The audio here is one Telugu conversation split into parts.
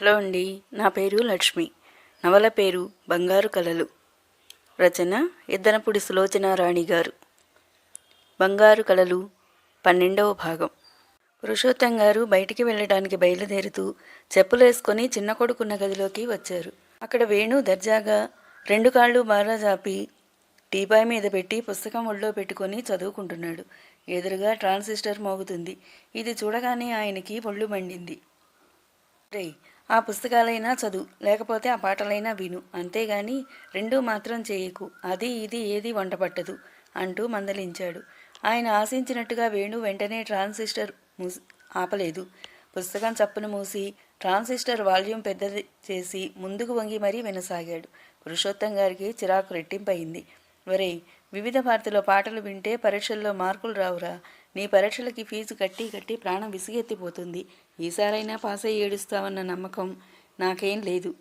హలో అండి నా పేరు లక్ష్మి. నవల పేరు బంగారు కలలు. రచన ఇద్దనపుడి సులోచన రాణి గారు. బంగారు కలలు పన్నెండవ భాగం. పురుషోత్తం గారు బయటికి వెళ్ళడానికి బయలుదేరుతూ చెప్పులు వేసుకొని చిన్న కొడుకున్న గదిలోకి వచ్చారు. అక్కడ వేణు దర్జాగా రెండు కాళ్ళు బాగా జాపి టీపాయ్ మీద పెట్టి పుస్తకం ఒళ్ళో పెట్టుకొని చదువుకుంటున్నాడు. ఎదురుగా ట్రాన్సిస్టర్ మోగుతుంది. ఇది చూడగానే ఆయనకి ఒళ్ళు మండింది. రేయ్ ఆ పుస్తకాలైనా చదువు లేకపోతే ఆ పాటలైనా విను. అంతేగాని రెండూ మాత్రం చేయకు. అది ఇది ఏది వంట పట్టదు అంటూ మందలించాడు. ఆయన ఆశించినట్టుగా వేణు వెంటనే ట్రాన్సిస్టర్ మూ ఆపలేదు. పుస్తకం చప్పున మూసి ట్రాన్సిస్టర్ వాల్యూమ్ పెద్దది చేసి ముందుకు వంగి మరీ వినసాగాడు. పురుషోత్తం గారికి చిరాకు రెట్టింపయింది. ఒరేయ్ వివిధ భారతిలో పాటలు వింటే పరీక్షల్లో మార్కులు రావురా. నీ పరీక్షలకి ఫీజు కట్టి కట్టి ప్రాణం విసిగెత్తిపోతుంది. ఈసారైనా పాస్ అయ్యి ఏడుస్తావన్న నమ్మకం నాకేం లేదు.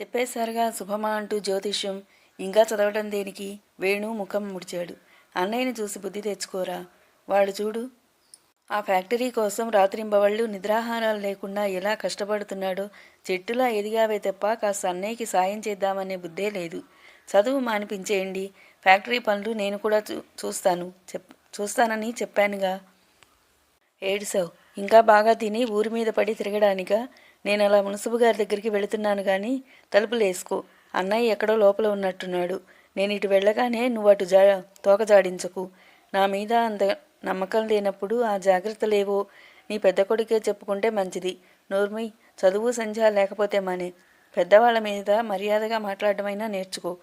చెప్పేశారుగా శుభమా అంటూ జ్యోతిష్యం. ఇంకా చదవటం దేనికి? వేణు ముఖం ముడిచాడు. అన్నయ్యని చూసి బుద్ధి తెచ్చుకోరా? వాడు చూడు. ఆ ఫ్యాక్టరీ కోసం రాత్రింబవళ్ళు నిద్రాహారాలు లేకుండా ఎలా కష్టపడుతున్నాడో చెట్టులా ఎదిగావే తప్ప కాస్త అన్నయ్యకి సాయం చేద్దామనే బుద్ధే లేదు. చదువు మానిపించేయండి. ఫ్యాక్టరీ పనులు నేను కూడా చూ చూస్తాను. చెప్ చూస్తానని చెప్పానుగా. ఏడుసావు? ఇంకా బాగా తిని ఊరి మీద పడి తిరగడానిక నేను అలా మున్సిపు గారి దగ్గరికి వెళుతున్నాను కానీ తలుపులు వేసుకో. అన్నయ్య ఎక్కడో లోపల ఉన్నట్టున్నాడు. నేను ఇటు వెళ్ళగానే నువ్వు అటు జా తోక జాడించకు. నా మీద అంత నమ్మకం లేనప్పుడు ఆ జాగ్రత్తలేవో నీ పెద్ద కొడుకే చెప్పుకుంటే మంచిది. నోర్మి చదువు సంధ్య లేకపోతే మానే. పెద్దవాళ్ళ మీద మర్యాదగా మాట్లాడమైనా నేర్చుకో.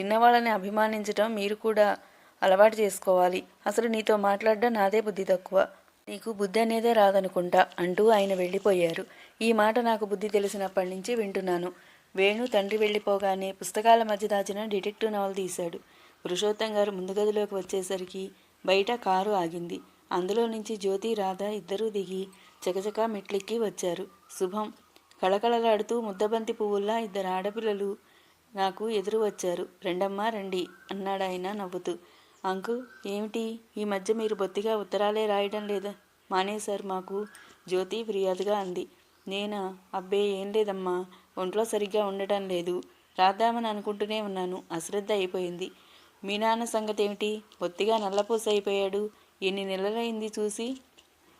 చిన్నవాళ్ళని అభిమానించటం మీరు కూడా అలవాటు చేసుకోవాలి. అసలు నీతో మాట్లాడడం నాదే బుద్ధి తక్కువ. నీకు బుద్ధి అనేదే రాదనుకుంటా అంటూ ఆయన వెళ్ళిపోయారు. ఈ మాట నాకు బుద్ధి తెలిసినప్పటి నుంచి వింటున్నాను. వేణు తండ్రి వెళ్ళిపోగానే పుస్తకాల మధ్య దాచిన డిటెక్టివ్ నవల్ తీశాడు. పురుషోత్తం గారు ముందు గదిలోకి వచ్చేసరికి బయట కారు ఆగింది. అందులో నుంచి జ్యోతి రాధ ఇద్దరూ దిగి చకచకా మెట్లెక్కి వచ్చారు. శుభం. కళకళలాడుతూ ముద్దబంతి పువ్వుల్లా ఇద్దరు ఆడపిల్లలు నాకు ఎదురు వచ్చారు. రెండమ్మా రండి అన్నాడాయన నవ్వుతూ. అంకుల్ ఏమిటి? ఈ మధ్య మీరు బొత్తిగా ఉత్తరాలే రాయడం లేదా. మానేశారు మాకు జ్యోతి ఫిర్యాదుగా అంది. నేనా? అబ్బే ఏం లేదమ్మా. ఒంట్లో సరిగ్గా ఉండటం లేదు. రాద్దామని అనుకుంటూనే ఉన్నాను. అశ్రద్ధ అయిపోయింది. మీ నాన్న సంగతి ఏమిటి బొత్తిగా నల్లపూస అయిపోయాడు. ఎన్ని నెలలైంది చూసి?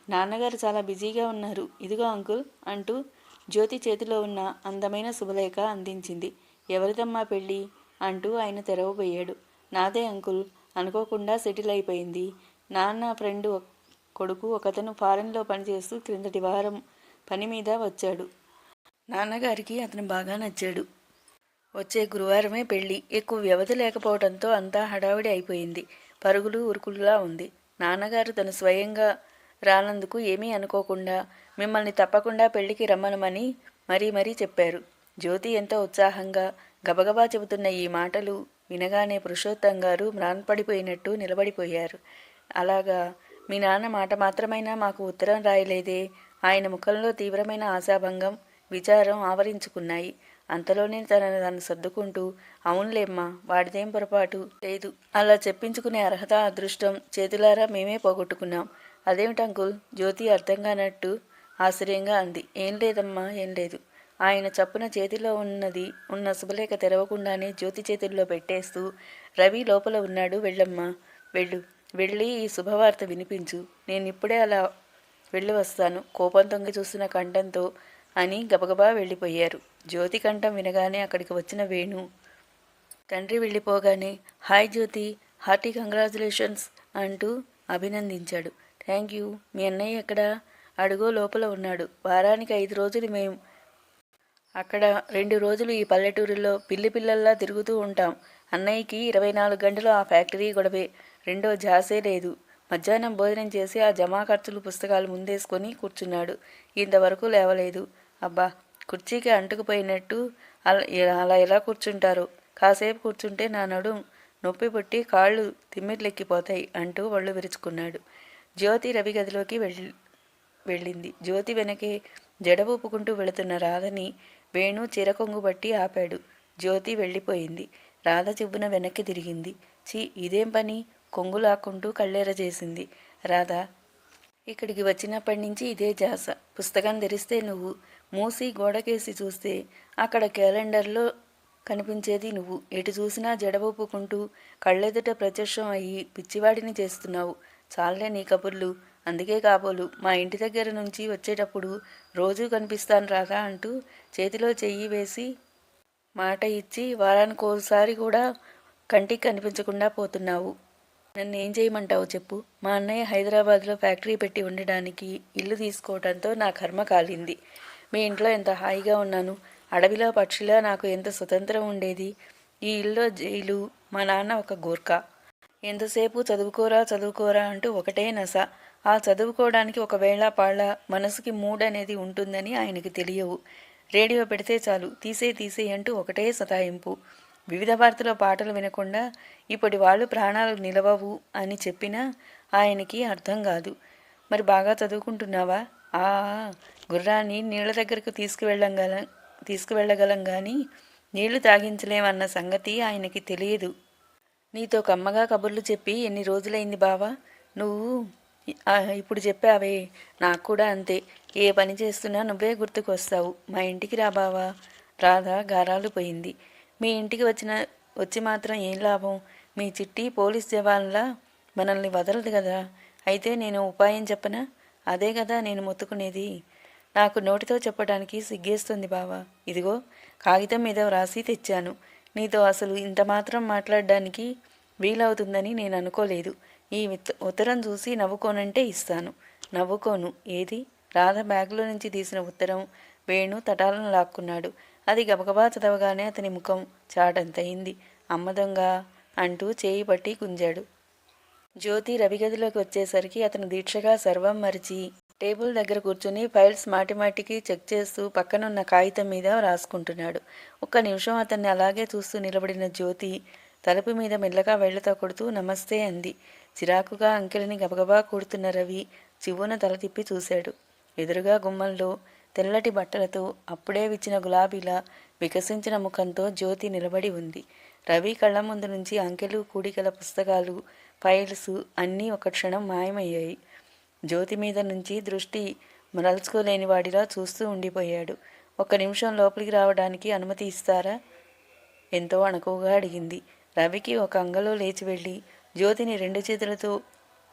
నాన్నగారు చాలా బిజీగా ఉన్నారు. ఇదిగో అంకుల్ అంటూ జ్యోతి చేతిలో ఉన్న అందమైన శుభలేఖ అందించింది. ఎవరిదమ్మా పెళ్ళి? అంటూ ఆయన తెరవబోయాడు. నాదే అంకుల్. అనుకోకుండా సెటిల్ అయిపోయింది. నాన్న ఫ్రెండ్ కొడుకు ఒకతను ఫారెన్లో పనిచేస్తూ క్రిందటి వారం పని మీద వచ్చాడు. నాన్నగారికి అతను బాగా నచ్చాడు. వచ్చే గురువారమే పెళ్ళి. ఎక్కువ వ్యవధి లేకపోవడంతో అంతా హడావిడి అయిపోయింది. పరుగులు ఉరుకులులా ఉంది. నాన్నగారు తను స్వయంగా రానందుకు ఏమీ అనుకోకుండా మిమ్మల్ని తప్పకుండా పెళ్ళికి రమ్మనమని మరీ మరీ చెప్పారు. జ్యోతి ఎంతో ఉత్సాహంగా గబగబా చెబుతున్న ఈ మాటలు వినగానే పురుషోత్తం గారు మ్రాన్పడిపోయినట్టు నిలబడిపోయారు. అలాగా మీ నాన్న మాట మాత్రమైనా మాకు ఉత్తరం రాయలేదే? ఆయన ముఖంలో తీవ్రమైన ఆశాభంగం విచారం ఆవరించుకున్నాయి. అంతలోనే తనను తను సర్దుకుంటూ అవునులేమ్మా వాడిదేం పొరపాటు? లేదు. అలా చెప్పించుకునే అర్హత అదృష్టం చేతులారా మేమే పోగొట్టుకున్నాం. అదేమిటంకుల్ జ్యోతి అర్థం కానట్టు ఆశ్చర్యంగా అంది. ఏం లేదమ్మా ఏం లేదు. ఆయన చప్పున చేతిలో ఉన్నది ఉన్న శుభలేఖ తెరవకుండానే జ్యోతి చేతుల్లో పెట్టేస్తూ రవి లోపల ఉన్నాడు వెళ్ళమ్మా వెళ్ళు వెళ్ళి ఈ శుభవార్త వినిపించు. నేను ఇప్పుడే అలా వెళ్ళి వస్తాను కోపం తొంగి చూస్తున్న కంఠంతో అని గబగబా వెళ్ళిపోయారు. జ్యోతి కంఠం వినగానే అక్కడికి వచ్చిన వేణు తండ్రి వెళ్ళిపోగానే హాయ్ జ్యోతి హార్టీ కంగ్రాచులేషన్స్ అంటూ అభినందించాడు. థ్యాంక్ యూ మీ అన్నయ్య ఎక్కడా? అడుగో లోపల ఉన్నాడు. వారానికి ఐదు రోజులు మేము అక్కడ రెండు రోజులు ఈ పల్లెటూరులో పిల్లి పిల్లల్లా తిరుగుతూ ఉంటాం. అన్నయ్యకి ఇరవై నాలుగు గంటలు ఆ ఫ్యాక్టరీ గొడవే. రెండో జాసే లేదు. మధ్యాహ్నం భోజనం చేసి ఆ జమా ఖర్చులు పుస్తకాలు ముందేసుకొని కూర్చున్నాడు. ఇంతవరకు లేవలేదు. అబ్బా కుర్చీకి అంటుకుపోయినట్టు అలా అలా ఎలా కూర్చుంటారు? కాసేపు కూర్చుంటే నా నడుం నొప్పి పుట్టి కాళ్ళు తిమ్మిర్లెక్కిపోతాయి అంటూ ఒళ్ళు విరుచుకున్నాడు. జ్యోతి రవి గదిలోకి వెళ్ళి వెళ్ళింది. జ్యోతి వెనకే జడ ఊపుకుంటూ వెళుతున్న రాధని వేణు చిరకొంగు బట్టి ఆపాడు. జ్యోతి వెళ్ళిపోయింది. రాధ చెబ్బున వెనక్కి తిరిగింది. ఛీ ఇదేం పని? కొంగు లాక్కుంటూ కళ్ళేర చేసింది. రాధ ఇక్కడికి వచ్చినప్పటి నుంచి ఇదే జాస. పుస్తకం తెరిస్తే నువ్వు. మూసి గోడకేసి చూస్తే అక్కడ క్యాలెండర్లో కనిపించేది నువ్వు. ఎటు చూసినా జడబొప్పుకుంటూ కళ్ళెదుట ప్రత్యక్షం అయ్యి పిచ్చివాడిని చేస్తున్నావు. చాలే నీ కబుర్లు. అందుకే కాబోలు మా ఇంటి దగ్గర నుంచి వచ్చేటప్పుడు రోజూ కనిపిస్తాను రాగా అంటూ చేతిలో చెయ్యి వేసి మాట ఇచ్చి వారానికి ఒకసారి కూడా కంటికి కనిపించకుండా పోతున్నావు. నన్ను ఏం చేయమంటావు చెప్పు. మా అన్నయ్య హైదరాబాద్లో ఫ్యాక్టరీ పెట్టి ఉండడానికి ఇల్లు తీసుకోవడంతో నా కర్మ కాలింది. మీ ఇంట్లో ఎంత హాయిగా ఉన్నాను. అడవిలో పక్షిలా నాకు ఎంత స్వతంత్రం ఉండేది. ఈ ఇల్లు జైలు మా నాన్న ఒక గోర్ఖా. ఎంతసేపు చదువుకోరా చదువుకోరా అంటూ ఒకటే నస. ఆ చదువుకోవడానికి ఒకవేళ పాళ్ళ మనసుకి మూడ్ అనేది ఉంటుందని ఆయనకి తెలియవు. రేడియో పెడితే చాలు తీసే తీసే అంటూ ఒకటే సతాయింపు. వివిధ భారతిలో పాటలు వినకుండా ఇప్పటి వాళ్ళు ప్రాణాలు నిలవవు అని చెప్పినా ఆయనకి అర్థం కాదు. మరి బాగా చదువుకుంటున్నావా? ఆ గుర్రాన్ని నీళ్ళ దగ్గరకు తీసుకువెళ్ళగల తీసుకువెళ్ళగలం కానీ నీళ్ళు తాగించలేమన్న సంగతి ఆయనకి తెలియదు. నీతో కమ్మగా కబుర్లు చెప్పి ఎన్ని రోజులైంది బావా? నువ్వు ఇప్పుడు చెప్పావే నాకు కూడా అంతే. ఏ పని చేస్తున్నా నువ్వే గుర్తుకొస్తావు. మా ఇంటికి రా బావా. రాధ గారాలు పోయింది. మీ ఇంటికి వచ్చిన వచ్చి మాత్రం ఏం లాభం? మీ చిట్టి పోలీస్ జవాన్లా మనల్ని వదలదు కదా. అయితే నేను ఉపాయం చెప్పనా? అదే కదా నేను మొత్తుకునేది. నాకు నోటితో చెప్పడానికి సిగ్గేస్తుంది బావా. ఇదిగో కాగితం మీద వ్రాసి తెచ్చాను. నీతో అసలు ఇంత మాత్రం మాట్లాడడానికి వీలవుతుందని నేను అనుకోలేదు. ఈ ఉత్తరం చూసి నవ్వుకోనంటే ఇస్తాను. నవ్వుకోను. ఏది? రాధ బ్యాగులో నుంచి తీసిన ఉత్తరం. వేణు తటాలను లాక్కున్నాడు. అది గబగబా చదవగానే అతని ముఖం చాటంతయింది. అమ్మ దొంగ అంటూ చేయి పట్టి గుంజాడు. జ్యోతి రవిగదిలోకి వచ్చేసరికి అతను దీక్షగా సర్వం మరిచి టేబుల్ దగ్గర కూర్చుని ఫైల్స్ మాటిమాటికి చెక్ చేస్తూ పక్కనున్న కాగితం మీద రాసుకుంటున్నాడు. ఒక్క నిమిషం అతన్ని అలాగే చూస్తూ నిలబడిన జ్యోతి తలుపు మీద మెల్లగా వేళ్ళతో కొడుతూ నమస్తే అంది. చిరాకుగా అంకెలని గబగబా కూడుతున్న రవి చివ్వున తల తిప్పి చూశాడు. ఎదురుగా గుమ్మంలో తెల్లటి బట్టలతో అప్పుడే విచ్చిన గులాబీలా వికసించిన ముఖంతో జ్యోతి నిలబడి ఉంది. రవి కళ్ళ ముందు నుంచి అంకెలు కూడికల పుస్తకాలు ఫైల్స్ అన్నీ ఒక క్షణం మాయమయ్యాయి. జ్యోతి మీద నుంచి దృష్టి మరల్చుకోలేని వాడిలా చూస్తూ ఉండిపోయాడు. ఒక్క నిమిషం లోపలికి రావడానికి అనుమతి ఇస్తారా? ఎంతో అణకువగా అడిగింది. రవికి ఒక అంగలో లేచి వెళ్ళి జ్యోతిని రెండు చేతులతో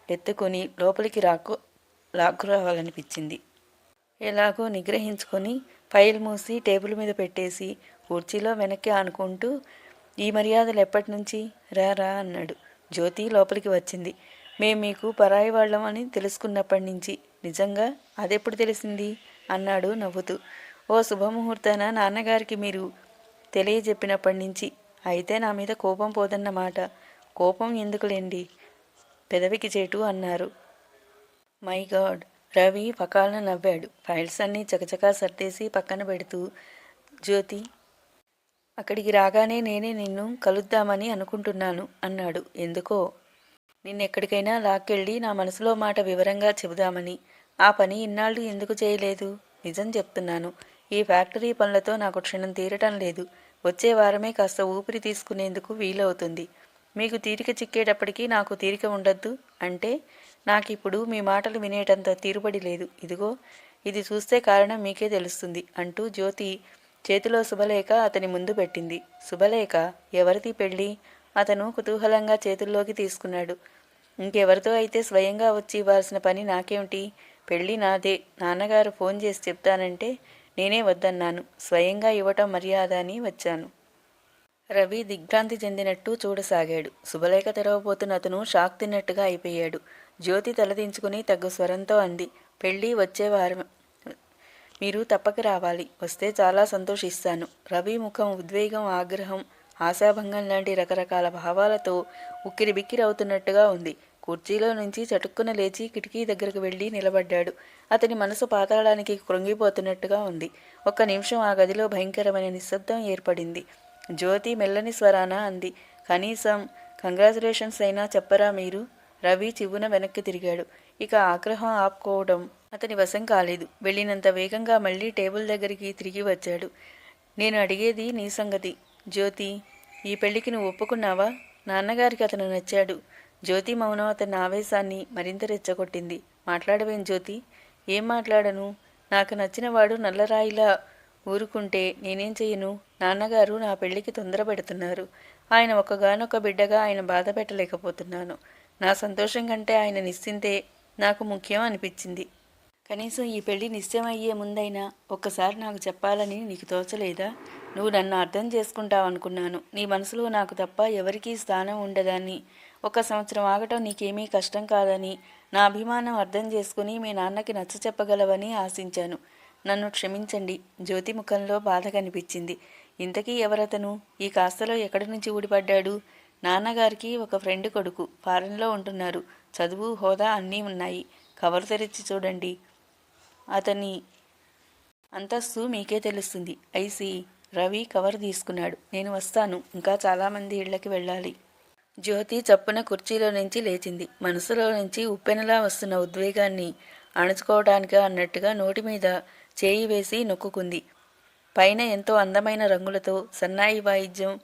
ఎత్తుకొని లోపలికి రాకు లాక్కురావాలనిపించింది ఎలాగో నిగ్రహించుకొని ఫైల్ మూసి టేబుల్ మీద పెట్టేసి కుర్చీలో వెనక్కి ఆనుకుంటూ ఈ మర్యాదలు ఎప్పటి నుంచి? రా రా అన్నాడు. జ్యోతి లోపలికి వచ్చింది. మేము మీకు పరాయి వాళ్ళం అని తెలుసుకున్నప్పటి నుంచి నిజంగా అదెప్పుడు తెలిసింది? అన్నాడు నవ్వుతూ. ఓ శుభముహూర్తాన నాన్నగారికి మీరు తెలియజెప్పినప్పటి నుంచి అయితే నా మీద కోపం పోదన్నమాట కోపం ఎందుకులేండి? పెదవికి చేటు అన్నారు. My God! రవి పకాలను నవ్వాడు. ఫైల్స్ అన్నీ చకచకా సర్దేసి పక్కన పెడుతూ జ్యోతి అక్కడికి రాగానే నేనే నిన్ను కలుద్దామని అనుకుంటున్నాను అన్నాడు. ఎందుకో? నిన్నెక్కడికైనా లాక్కెళ్ళి నా మనసులో మాట వివరంగా చెబుదామని. ఆ పని ఇన్నాళ్ళు ఎందుకు చేయలేదు? నిజం చెప్తున్నాను. ఈ ఫ్యాక్టరీ పనులతో నాకు క్షణం తీరటం లేదు. వచ్చే వారమే కాస్త ఊపిరి తీసుకునేందుకు వీలవుతుంది. మీకు తీరిక చిక్కేటప్పటికీ నాకు తీరిక ఉండద్దు అంటే నాకిప్పుడు మీ మాటలు వినేటంత తీరుబడి లేదు. ఇదిగో ఇది చూస్తే కారణం మీకే తెలుస్తుంది అంటూ జ్యోతి చేతిలో శుభలేఖ అతని ముందు పెట్టింది. శుభలేఖ ఎవరిది పెళ్ళి? అతను కుతూహలంగా చేతుల్లోకి తీసుకున్నాడు. ఇంకెవరితో అయితే స్వయంగా వచ్చి ఇవ్వాల్సిన పని నాకేమిటి? పెళ్ళి నాదే. నాన్నగారు ఫోన్ చేసి చెప్తానంటే నేనే వద్దన్నాను. స్వయంగా ఇవ్వటం మర్యాద అని వచ్చాను. రవి దిగ్భ్రాంతి చెందినట్టు చూడసాగాడు. శుభలేఖ తెరవబోతున్న అతను షాక్ తిన్నట్టుగా అయిపోయాడు. జ్యోతి తలదించుకుని తగ్గు స్వరంతో అంది. పెళ్ళి వచ్చే వారం మీరు తప్పక రావాలి. వస్తే చాలా సంతోషిస్తాను. రవి ముఖం ఉద్వేగం ఆగ్రహం ఆశాభంగం లాంటి రకరకాల భావాలతో ఉక్కిరిబిక్కిరవుతున్నట్టుగా ఉంది. కుర్చీలో నుంచి చటుక్కున లేచి కిటికీ దగ్గరకు వెళ్ళి నిలబడ్డాడు. అతని మనసు పాతాళానికి కృంగిపోతున్నట్టుగా ఉంది. ఒక్క నిమిషం ఆ గదిలో భయంకరమైన నిశ్శబ్దం ఏర్పడింది. జ్యోతి మెల్లని స్వరాన అంది కనీసం కంగ్రాచులేషన్స్ అయినా చెప్పరా మీరు? రవి చివ్వున వెనక్కి తిరిగాడు. ఇక ఆగ్రహం ఆపుకోవడం అతని వశం కాలేదు. వెళ్ళినంత వేగంగా మళ్ళీ టేబుల్ దగ్గరికి తిరిగి వచ్చాడు. నేను అడిగేది నీ సంగతి జ్యోతి. ఈ పెళ్ళికి నువ్వు ఒప్పుకున్నావా? నాన్నగారికి అతను నచ్చాడు. జ్యోతి మౌనం అతని ఆవేశాన్ని మరింత రెచ్చగొట్టింది. మాట్లాడవేం జ్యోతి? ఏం మాట్లాడను? నాకు నచ్చినవాడు నల్లరాయిలా ఊరుకుంటే నేనేం చెయ్యను? నాన్నగారు నా పెళ్ళికి తొందర పెడుతున్నారు. ఆయన ఒక్కగానొక్క బిడ్డగా ఆయన బాధ పెట్టలేకపోతున్నాను. నా సంతోషం కంటే ఆయన నిశ్చింతే నాకు ముఖ్యం అనిపించింది. కనీసం ఈ పెళ్ళి నిశ్చయమయ్యే ముందైనా ఒక్కసారి నాకు చెప్పాలని నీకు తోచలేదా? నువ్వు నన్ను అర్థం చేసుకుంటావనుకున్నాను. నీ మనసులో నాకు తప్ప ఎవరికీ స్థానం ఉండదని ఒక సంవత్సరం ఆగటం నీకేమీ కష్టం కాదని నా అభిమానం అర్థం చేసుకుని మీ నాన్నకి నచ్చ చెప్పగలవని ఆశించాను. నన్ను క్షమించండి. జ్యోతి ముఖంలో బాధ కనిపించింది. ఇంతకీ ఎవరతను? ఈ కాస్తలో ఎక్కడి నుంచి ఊడిపడ్డాడు? నాన్నగారికి ఒక ఫ్రెండ్ కొడుకు ఫారెన్లో ఉంటున్నారు. చదువు హోదా అన్నీ ఉన్నాయి. కవర్ తెరిచి చూడండి. అతని అంతస్తు మీకే తెలుస్తుంది. ఐసి రవి కవర్ తీసుకున్నాడు. నేను వస్తాను. ఇంకా చాలామంది ఇళ్ళకి వెళ్ళాలి. జ్యోతి చప్పున కుర్చీలో నుంచి లేచింది. మనసులో నుంచి ఉప్పెనలా వస్తున్న ఉద్వేగాన్ని అణుచుకోవడానికా అన్నట్టుగా నోటి మీద చేయి వేసి నొక్కుకుంది. పైన ఎంతో అందమైన రంగులతో సన్నాయి వాయిద్యం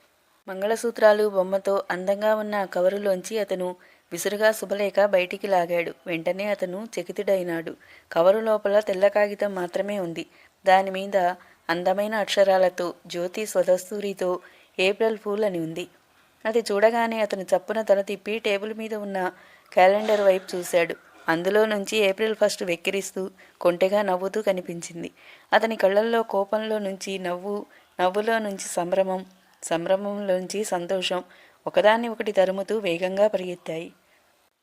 మంగళసూత్రాలు బొమ్మతో అందంగా ఉన్న కవరులోంచి అతను విసురుగా శుభలేఖ బయటికి లాగాడు. వెంటనే అతను చకితుడైనాడు. కవరు లోపల తెల్ల కాగితం మాత్రమే ఉంది. దాని మీద అందమైన అక్షరాలతో జ్యోతి స్వదస్తూరితో ఏప్రిల్ ఫూల్ అని ఉంది. అది చూడగానే అతను చప్పున తల తిప్పి టేబుల్ మీద ఉన్న క్యాలెండర్ వైపు చూశాడు. అందులో నుంచి ఏప్రిల్ ఫస్ట్ వెక్కిరిస్తూ కొంటెగా నవ్వుతూ కనిపించింది. అతని కళ్ళల్లో కోపంలో నుంచి నవ్వు నవ్వులో నుంచి సంభ్రమం సంభ్రమంలోంచి సంతోషం ఒకదాన్ని ఒకటి తరుముతూ వేగంగా పరిగెత్తాయి.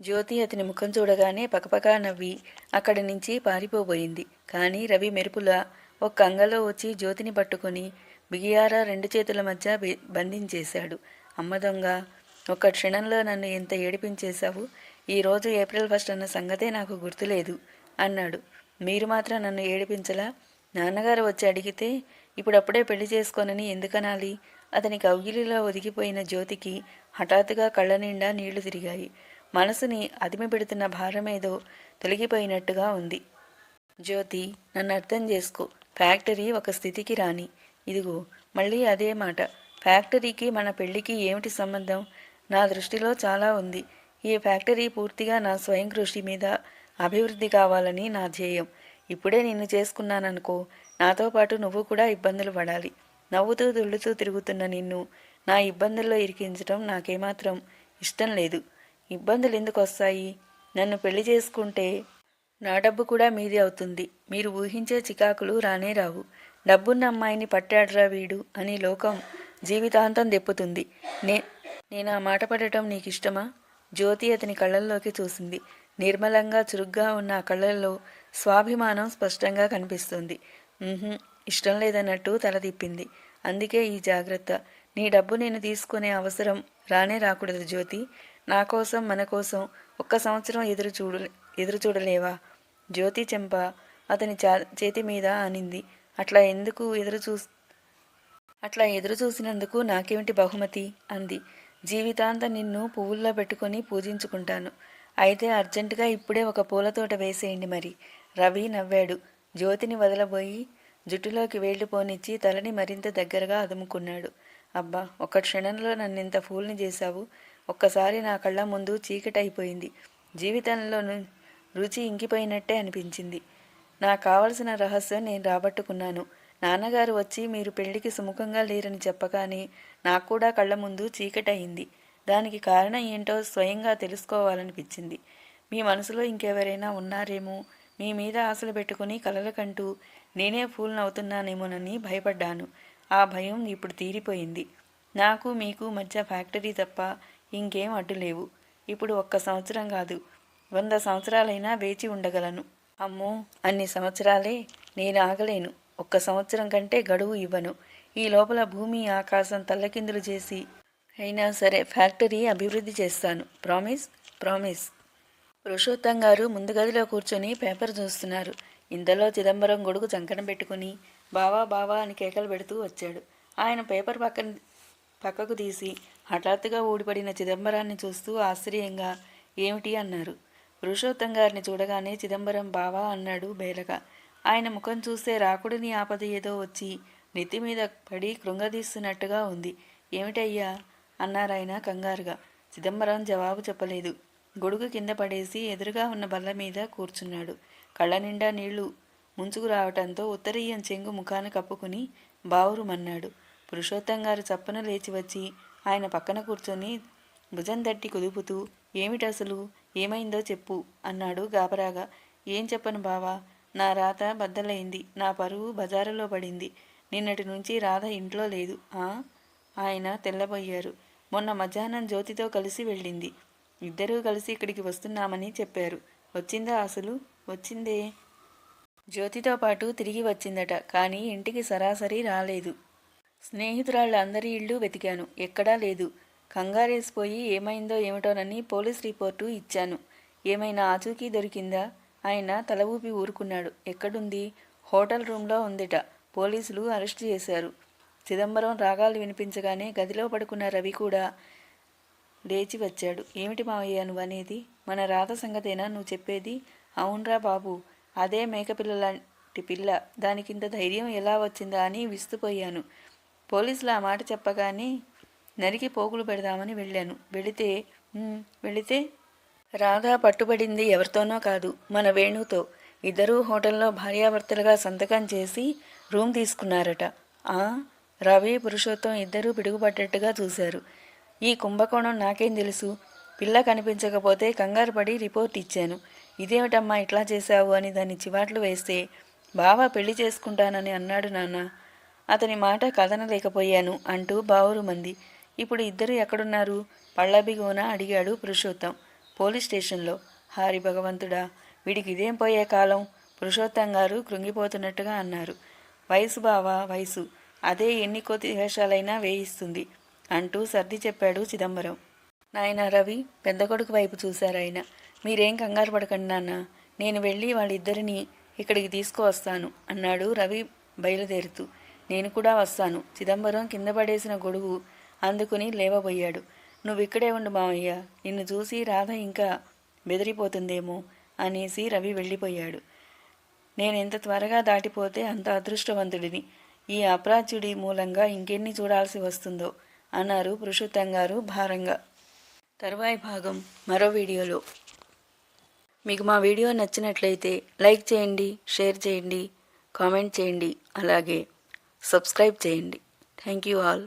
జ్యోతి అతని ముఖం చూడగానే పకపకా నవ్వి అక్కడి నుంచి పారిపోబోయింది. కానీ రవి మెరుపులా ఒక అంగలో వచ్చి జ్యోతిని పట్టుకొని బిగియారా రెండు చేతుల మధ్య బంధించేశాడు. అమ్మ దొంగ ఒక్క క్షణంలో నన్ను ఎంత ఏడిపించేశావు? ఈరోజు ఏప్రిల్ ఫస్ట్ అన్న సంగతే నాకు గుర్తులేదు అన్నాడు. మీరు మాత్రం నన్ను ఏడిపించలా? నాన్నగారు వచ్చి అడిగితే ఇప్పుడప్పుడే పెళ్ళి చేసుకోనని ఎందుకనాలి? అతని కౌగిలిలో ఒదిగిపోయిన జ్యోతికి హఠాత్తుగా కళ్ళ నిండా నీళ్ళు తిరిగాయి. మనసుని అదిమి పెడుతున్న భారమేదో తొలగిపోయినట్టుగా ఉంది. జ్యోతి నన్ను అర్థం చేసుకో. ఫ్యాక్టరీ ఒక స్థితికి రాని. ఇదిగో మళ్ళీ అదే మాట. ఫ్యాక్టరీకి మన పెళ్ళికి ఏమిటి సంబంధం? నా దృష్టిలో చాలా ఉంది. ఈ ఫ్యాక్టరీ పూర్తిగా నా స్వయం కృషి మీద అభివృద్ధి కావాలని నా ధ్యేయం. ఇప్పుడే నిన్ను చేసుకున్నాననుకో నాతో పాటు నువ్వు కూడా ఇబ్బందులు పడాలి. నవ్వుతూ దుళ్ళుతూ తిరుగుతున్న నిన్ను నా ఇబ్బందుల్లో ఇరికించడం నాకేమాత్రం ఇష్టం లేదు. ఇబ్బందులు ఎందుకు వస్తాయి? నన్ను పెళ్ళి చేసుకుంటే నా డబ్బు కూడా మీది అవుతుంది. మీరు ఊహించే చికాకులు రానే రావు. డబ్బున్న అమ్మాయిని పట్టాడ్రా వీడు అని లోకం జీవితాంతం దెప్పుతుంది నే నేను ఆ మాట పడటం నీకు ఇష్టమా జ్యోతి అతని కళ్ళల్లోకి చూసింది. నిర్మలంగా చురుగ్గా ఉన్న ఆ కళ్ళల్లో స్వాభిమానం స్పష్టంగా కనిపిస్తుంది. ఇష్టం లేదన్నట్టు తల తిప్పింది. అందుకే ఈ జాగ్రత్త. నీ డబ్బు నేను తీసుకునే అవసరం రానే రాకూడదు జ్యోతి. నా కోసం మన కోసం ఒక్క సంవత్సరం ఎదురు చూడు ఎదురు చూడలేవా? జ్యోతి చెంప అతని చా చేతి మీద అనింది. అట్లా ఎందుకు ఎదురు చూ అట్లా ఎదురు చూసినందుకు నాకేమిటి బహుమతి? అంది. జీవితాంతం నిన్ను పువ్వుల్లో పెట్టుకొని పూజించుకుంటాను. అయితే అర్జెంటుగా ఇప్పుడే ఒక పూలతోట వేసేయండి మరి. రవి నవ్వాడు. జ్యోతిని వదలబోయి జుట్టులోకి వెళ్ళిపోనిచ్చి పోనిచ్చి తలని మరింత దగ్గరగా అదుముకున్నాడు. అబ్బా ఒక్క క్షణంలో నన్నింత ఫూల్ని చేశావు. ఒక్కసారి నా కళ్ళ ముందు చీకటైపోయింది. జీవితంలో రుచి ఇంకిపోయినట్టే అనిపించింది. నాకు కావలసిన రహస్యం నేను రాబట్టుకున్నాను. నాన్నగారు వచ్చి మీరు పెళ్ళికి సుముఖంగా లేరని చెప్పగానే నాకు కూడా కళ్ళ ముందు చీకటయింది. దానికి కారణం ఏంటో స్వయంగా తెలుసుకోవాలనిపించింది. మీ మనసులో ఇంకెవరైనా ఉన్నారేమో మీ మీద ఆశలు పెట్టుకుని కలలకంటూ నేనే ఫూల్నవుతున్నానేమోనని భయపడ్డాను. ఆ భయం ఇప్పుడు తీరిపోయింది. నాకు మీకు మధ్య ఫ్యాక్టరీ తప్ప ఇంకేం అడ్డు లేవు. ఇప్పుడు ఒక్క సంవత్సరం కాదు. వంద సంవత్సరాలైనా వేచి ఉండగలను. అమ్మో అన్ని సంవత్సరాలే నేను ఆగలేను. ఒక్క సంవత్సరం కంటే గడువు ఇవ్వను. ఈ లోపల భూమి ఆకాశం తల్లకిందులు చేసి అయినా సరే ఫ్యాక్టరీ అభివృద్ధి చేస్తాను. Promise promise. పురుషోత్తం గారు ముందు గదిలో కూర్చొని పేపర్ చూస్తున్నారు. ఇంతలో చిదంబరం గొడుగు చంకన పెట్టుకుని బావా బావా అని కేకలు పెడుతూ వచ్చాడు. ఆయన పేపర్ పక్కన పక్కకు తీసి హఠాత్తుగా ఊడిపడిన చిదంబరాన్ని చూస్తూ ఆశ్చర్యంగా ఏమిటి అన్నారు. పురుషోత్తం గారిని చూడగానే చిదంబరం బావా అన్నాడు బేలగా ఆయన ముఖం చూస్తే రాకుడిని ఆపద ఏదో వచ్చి నెత్తి మీద పడి కృంగదీస్తున్నట్టుగా ఉంది. ఏమిటయ్యా? అన్నారాయన కంగారుగా. చిదంబరం జవాబు చెప్పలేదు. గొడుగు కింద పడేసి ఎదురుగా ఉన్న బల్ల మీద కూర్చున్నాడు. కళ్ళ నిండా నీళ్ళు ముంచుకు రావటంతో ఉత్తరీయం చెంగు ముఖాన కప్పుకుని బావురుమన్నాడు పురుషోత్తం గారు చప్పున లేచి వచ్చి ఆయన పక్కన కూర్చొని భుజం తట్టి కుదుపుతూ ఏమిటసలు? ఏమైందో చెప్పు అన్నాడు గాబరాగా ఏం చెప్పను బావా? నా రాత బద్దలైంది. నా పరువు బజారులో పడింది. నిన్నటి నుంచి రాధ ఇంట్లో లేదు. ఆ? ఆయన తెల్లబోయారు. మొన్న మధ్యాహ్నం జ్యోతితో కలిసి వెళ్ళింది. ఇద్దరూ కలిసి ఇక్కడికి వస్తున్నామని చెప్పారు. వచ్చిందా అసలు? వచ్చిందే. జ్యోతితో పాటు తిరిగి వచ్చిందట. కానీ ఇంటికి సరాసరి రాలేదు. స్నేహితురాళ్ళ అందరి ఇళ్ళు వెతికాను. ఎక్కడా లేదు. కంగారేసిపోయి ఏమైందో ఏమిటోనని పోలీస్ రిపోర్టు ఇచ్చాను. ఏమైనా ఆచూకీ దొరికిందా? ఆయన తల ఊపి ఊరుకున్నాడు. ఎక్కడుంది? హోటల్ రూమ్లో ఉందిట. పోలీసులు అరెస్ట్ చేశారు. చిదంబరం రాగాలు వినిపించగానే గదిలో పడుకున్న రవి కూడా లేచి వచ్చాడు. ఏమిటి మావయ్య నువ్వు అనేది? మన రాత సంగతేనా నువ్వు చెప్పేది? అవునరా బాబు. అదే మేకపిల్ల లాంటి పిల్ల. దానికింత ధైర్యం ఎలా వచ్చిందా అని విస్తుపోయాను. పోలీసులు ఆ మాట చెప్పగానే నరికి పోగులు పెడదామని వెళ్ళాను. వెళితే వెళితే రాధా పట్టుబడింది ఎవరితోనో కాదు మన వేణుతో. ఇద్దరూ హోటల్లో భార్యాభర్తలుగా సంతకం చేసి రూమ్ తీసుకున్నారట. ఆ రవి పురుషోత్తం ఇద్దరూ పిడుగుపడ్డట్టుగా చూశారు. ఈ కుంభకోణం నాకేం తెలుసు? పిల్ల కనిపించకపోతే కంగారు పడి రిపోర్ట్ ఇచ్చాను. ఇదేమిటమ్మా ఇట్లా చేశావు అని దాన్ని చివాట్లు వేస్తే బావ పెళ్ళి చేసుకుంటానని అన్నాడు నాన్న. అతని మాట కథనలేకపోయాను అంటూ బావురు మంది ఇప్పుడు ఇద్దరు ఎక్కడున్నారు? పళ్ళబిగోన అడిగాడు పురుషోత్తం. పోలీస్ స్టేషన్లో. హారి భగవంతుడా వీడికి ఇదేం పోయే కాలం? పురుషోత్తం గారు కృంగిపోతున్నట్టుగా అన్నారు. వయసు బావా వయసు. అదే ఎన్ని కొద్ది వేషాలైనా వేయిస్తుంది అంటూ సర్ది చెప్పాడు చిదంబరం. నాయన రవి పెద్ద కొడుకు వైపు చూశారాయన మీరేం కంగారు పడకండి నాన్న. నేను వెళ్ళి వాళ్ళిద్దరిని ఇక్కడికి తీసుకువస్తాను అన్నాడు రవి బయలుదేరుతూ. నేను కూడా వస్తాను. చిదంబరం కింద పడేసిన గొడుగు అందుకుని లేవబోయాడు. నువ్వు ఇక్కడే ఉండు మావయ్య. నిన్ను చూసి రాధ ఇంకా బెదిరిపోతుందేమో అనేసి రవి వెళ్ళిపోయాడు. నేను ఎంత త్వరగా దాటిపోతే అంత అదృష్టవంతుడిని. ఈ అప్రాచ్యుడి మూలంగా ఇంకెన్ని చూడాల్సి వస్తుందో అన్నారు పురుషోత్తం గారు భారంగా. తరువాయి భాగం మరో వీడియోలో. మీకు మా వీడియో నచ్చినట్లయితే లైక్ చేయండి షేర్ చేయండి కామెంట్ చేయండి అలాగే సబ్స్క్రైబ్ చేయండి. Thank you all.